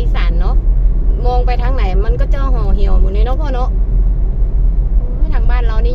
อีสานเนาะมองไปทางไหน มันก็เจอห่อเหี่ยวหมดเลยเนาะพ่อเนาะทางบ้านเรานี่